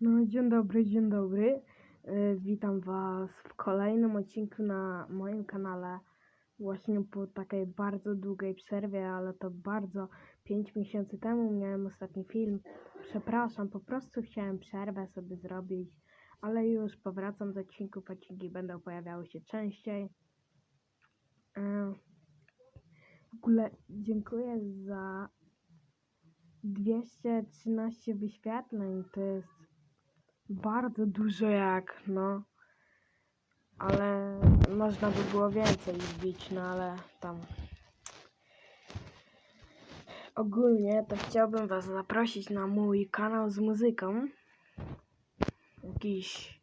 No, dzień dobry, dzień dobry. E, Witam Was w kolejnym odcinku na moim kanale. Właśnie po takiej bardzo długiej przerwie, ale to bardzo 5 miesięcy temu miałem ostatni film. Przepraszam, po prostu chciałem przerwę sobie zrobić, ale już powracam z odcinków. Odcinki będą pojawiały się częściej. E, W ogóle dziękuję za 213 wyświetleń. To jest bardzo dużo jak, no. Ale można by było więcej wbić, no ale tam. Ogólnie to chciałbym Was zaprosić na mój kanał z muzyką. Jakiś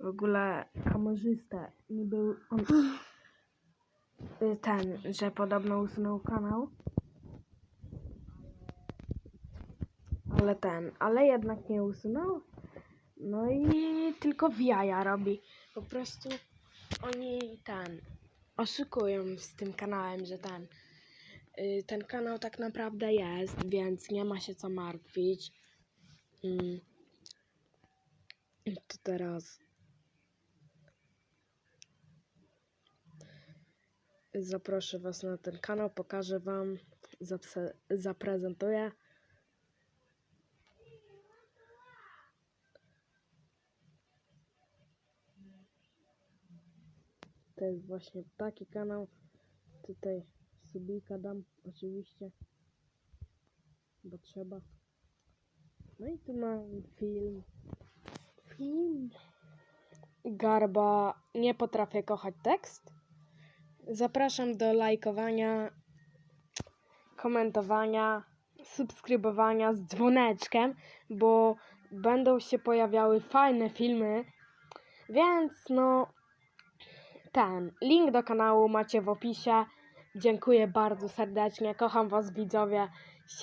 w ogóle kamerzysta. Był on ten, że podobno usunął kanał. Ale ten, ale jednak nie usunął. No i tylko w jaja robi. Po prostu oni ten oszukują z tym kanałem, że ten y, ten kanał tak naprawdę jest, więc nie ma się co martwić. Mm. To teraz zaproszę Was na ten kanał, pokażę Wam, zaprezentuję. To jest właśnie taki kanał. Tutaj subika dam oczywiście, bo trzeba. No i tu mam film. Film. Garba, nie potrafię kochać tekst. Zapraszam do lajkowania, komentowania, subskrybowania z dzwoneczkiem, bo będą się pojawiały fajne filmy. Więc no, ten link do kanału macie w opisie. Dziękuję bardzo serdecznie. Kocham Was widzowie.